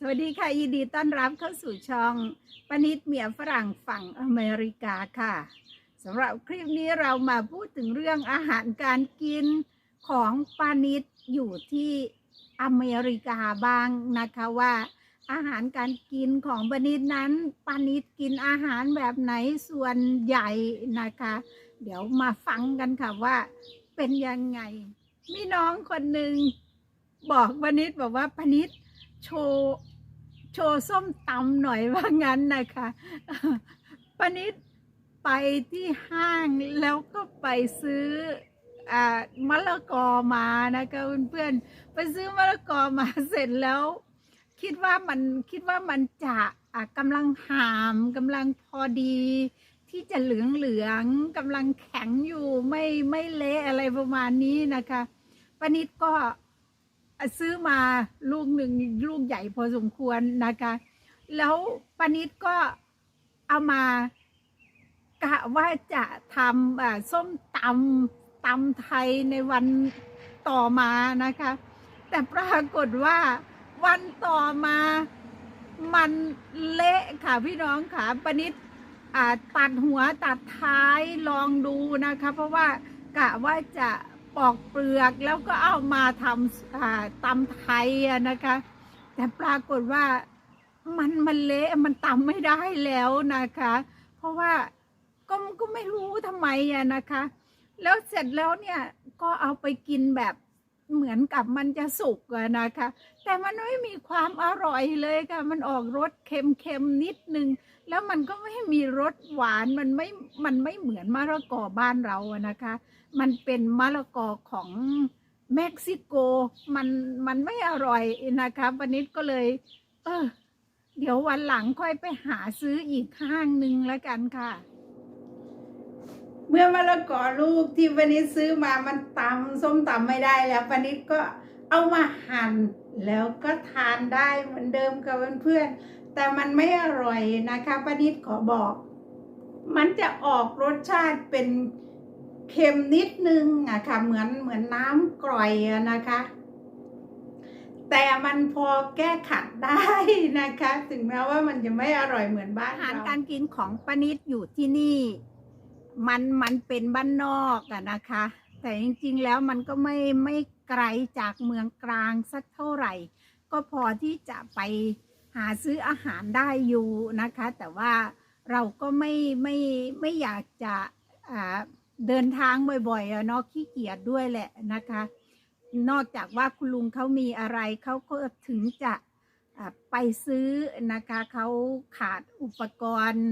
สวัสดีค่ะ ยินดีต้อนรับเข้าสู่ช่องปนิดเมียฝรั่งฝั่งอเมริกาค่ะสำหรับคลิปนี้เรามาพูดถึงเรื่องอาหารการกินของปานิดอยู่ที่อเมริกาบ้างนะคะว่า อาหารการกินของปานิดนั้นปานิดกินอาหารแบบไหนส่วนใหญ่นะคะ เดี๋ยวมาฟังกันค่ะว่าเป็นยังไงมีน้องคนหนึ่งบอกปานิดบอกว่าปานิดโชว์ โชว์ส้มตำหน่อยว่างั้นนะคะปนิดไปที่ห้างแล้วก็ไปซื้ออมะละกอมานะคะเพื่อนๆไปซื้อมะละกอมาเสร็จแล้ว คิดว่ามันคิดว่ามันจะะกำลังหามกำลังพอดีที่จะเหลืองเหลืองๆกำลังแข็งอยู่ไม่ไม่เละอะไรประมาณนี้นะคะปนิดก็ ซื้อมาลูกหนึ่งลูกใหญ่พอสมควรนะคะ แล้วปานิดก็เอามากะว่าจะทำส้มตำตำไทยในวันต่อมานะคะ แต่ปรากฏว่าวันต่อมามันเละค่ะพี่น้องค่ะปานิดตัดหัวตัดท้ายลองดูนะคะ เพราะว่ากะว่าจะ ปอกเปลือกแล้วก็เอามาทำอ่าตำไทยอะนะคะ แต่ปรากฏว่ามันมันเละมันตำไม่ได้แล้วนะคะ เพราะว่าก็ก็ไม่รู้ทำไมอะนะคะ แล้วเสร็จแล้วเนี่ยก็เอาไปกินแบบ เหมือนกับมันจะสุกะนะคะ แต่มันไม่มีความอร่อยเลยค่ะ มันออกรสเค็มๆนิดนึง แล้วมันก็ไม่มีรสหวาน มันไม่ มันไม่เหมือนมะละกอบ้านเราอะนะคะ มันเป็นมะละกอของเม็กซิโก มัน มันไม่อร่อยนะคะวันนี้ก็เลย เออเดี๋ยววันหลังค่อยไปหาซื้ออีกห้างหนึ่งแล้วกันค่ะ เมื่อมะละกอลูกที่วันนี้ซื้อมามันตำส้มตำไม่ได้แล้ววันนี้ก็เอามาหั่นแล้วก็ทานได้เหมือนเดิมกับเพื่อนๆแต่มันไม่อร่อยนะคะปนิดขอบอก มันจะออกรสชาติเป็นเค็มนิดนึงอะค่ะเหมือนเหมือนน้ำกร่อยนะคะ แต่มันพอแก้ขัดได้นะคะ ถึงแม้ว่ามันจะไม่อร่อยเหมือนบ้านเราอาหารการกินของปนิดอยู่ที่นี่ มันมันเป็นบ้านนอกอะนะคะ แต่จริงๆแล้วมันก็ไม่ไม่ไกลจากเมืองกลางสักเท่าไหร่ ก็พอที่จะไปหาซื้ออาหารได้อยู่นะคะ แต่ว่าเราก็ไม่ไม่ไม่อยากจะเดินทางบ่อยๆเนาะขี้เกียจด้วยแหละนะคะ นอกจากว่าคุณลุงเขามีอะไรเขาก็ถึงจะ ไปซื้อนะคะเขาขาดอุปกรณ์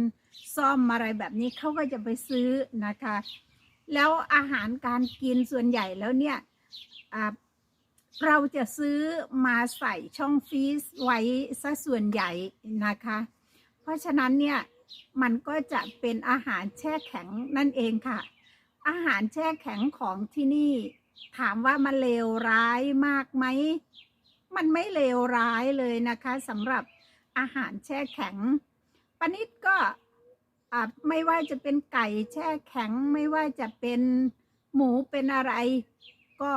ซ่อมอะไรแบบนี้เขาก็จะไปซื้อนะคะ แล้วอาหารการกินส่วนใหญ่แล้วเนี่ยเราจะซื้อมาใส่ช่องฟรีซไว้ซะส่วนใหญ่นะคะ เพราะฉะนั้นเนี่ยมันก็จะเป็นอาหารแช่แข็งนั่นเองค่ะ อาหารแช่แข็งของที่นี่ ถามว่ามันเลวร้ายมากไหม มันไม่เลวร้ายเลยนะคะสำหรับอาหารแช่แข็งปนิดก็ไม่ว่าจะเป็นไก่แช่แข็ง ไม่ว่าจะเป็นหมูเป็นอะไร ก็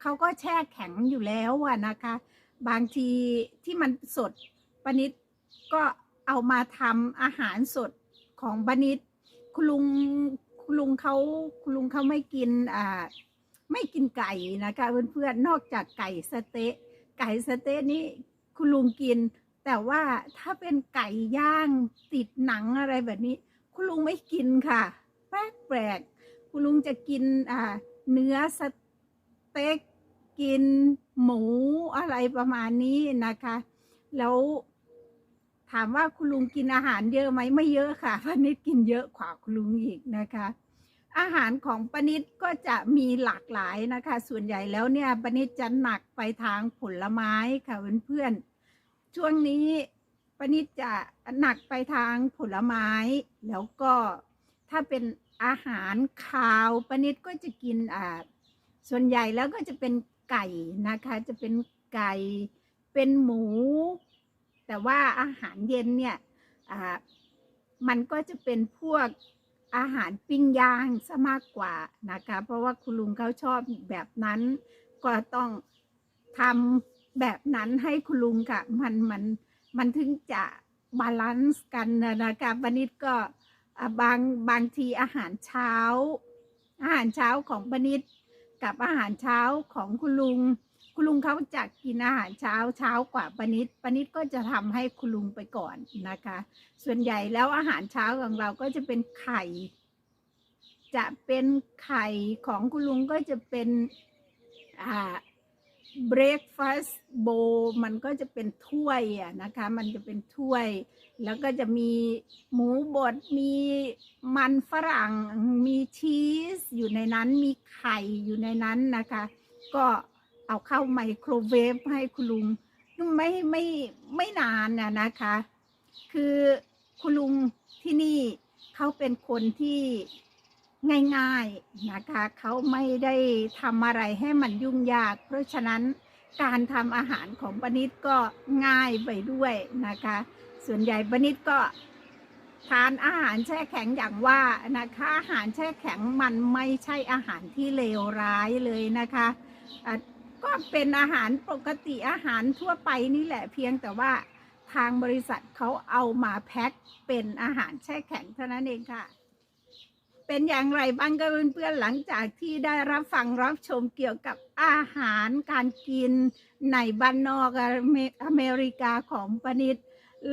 เขาก็แช่แข็งอยู่แล้วอะนะคะ บางทีที่มันสดปนิดก็เอามาทำอาหารสดของปนิดคุณลุงคุณลุงเขาคุณลุงเขาไม่กินอ่าไม่กินไก่นะคะเพื่อนๆนอกจากไก่สเต๊ะ ไก่สเต๊ะนี่คุณลุงกิน แต่ว่าถ้าเป็นไก่ย่างติดหนังอะไรแบบนี้ คุณลุงไม่กินค่ะ แปลกแปลกๆคุณลุงจะกินอ่าเนื้อสเต็กกินหมูอะไรประมาณนี้นะคะ แล้วถามว่าคุณลุงกินอาหารเยอะไหมไม่เยอะค่ะป้านิดกินเยอะกว่าคุณลุงอีกนะคะ อาหารของปนิดก็จะมีหลากหลายนะคะ ส่วนใหญ่แล้วเนี่ยปนิดจะหนักไปทางผลไม้ค่ะเพื่อนๆช่วงนี้ปนิดจะหนักไปทางผลไม้ แล้วก็ถ้าเป็นอาหารคาวปนิดก็จะกินอ่าส่วนใหญ่แล้วก็จะเป็นไก่นะคะ จะเป็นไก่เป็นหมู แต่ว่าอาหารเย็นเนี่ยอ่ามันก็จะเป็นพวก อาหารปิ้งย่างซะมากกว่านะคะ เพราะว่าคุณลุงเขาชอบแบบนั้น ก็ต้องทำแบบนั้นให้คุณลุงค่ะมันมันมันถึงจะบาลานซ์กันนะนะคะปนิดก็บางบางทีอาหารเช้า อาหารเช้าของปนิดกับอาหารเช้าของคุณลุง คุณลุงเขาจะกินอาหารเช้าเช้ากว่าปนิดปนิดก็จะทำให้คุณลุงไปก่อนนะคะ ส่วนใหญ่แล้วอาหารเช้าของเราก็จะเป็นไข่ จะเป็นไข่ของคุณลุงก็จะเป็นอ่า breakfast bowl มันก็จะเป็นถ้วยอะนะคะ มันจะเป็นถ้วย แล้วก็จะมีหมูบด มีมันฝรั่ง มีชีสอยู่ในนั้น มีไข่อยู่ในนั้นนะคะ ก็ เอาเข้าไมโครเวฟให้คุณลุงไม่ไม่ไม่นานน่ะนะคะ คือคุณลุงที่นี่เขาเป็นคนที่ง่ายๆนะคะเขาไม่ได้ทำอะไรให้มันยุ่งยาก เพราะฉะนั้นการทำอาหารของปนิดก็ง่ายไปด้วยนะคะ ส่วนใหญ่ปนิดก็ทานอาหารแช่แข็งอย่างว่านะคะอาหารแช่แข็งมันไม่ใช่อาหารที่เลวร้ายเลยนะคะอะ ก็เป็นอาหารปกติอาหารทั่วไปนี่แหละเพียงแต่ว่าทางบริษัทเขาเอามาแพ็คเป็นอาหารแช่แข็งเท่านั้นเองค่ะ เป็นอย่างไรบ้างก็เพื่อนๆหลังจากที่ได้รับฟังรับชมเกี่ยวกับอาหารการกินในบ้านนอกอเมริกาของปนิด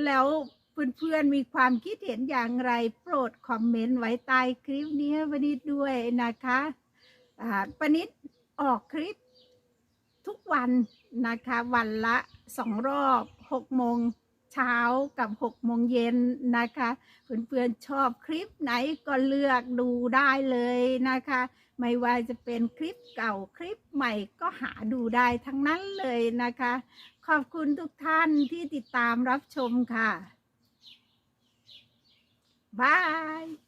แล้วเพื่อนๆมีความคิดเห็นอย่างไรโปรดคอมเมนต์ไว้ใต้คลิปนี้ปนิดด้วยนะคะปนิดออกคลิป ทุกวันนะคะ วันละสองรอบหกโมงเช้ากับหกโมงเย็นนะคะ เพื่อนๆชอบคลิปไหนก็เลือกดูได้เลยนะคะ ไม่ว่าจะเป็นคลิปเก่าคลิปใหม่ก็หาดูได้ทั้งนั้นเลยนะคะ ขอบคุณทุกท่านที่ติดตามรับชมค่ะบาย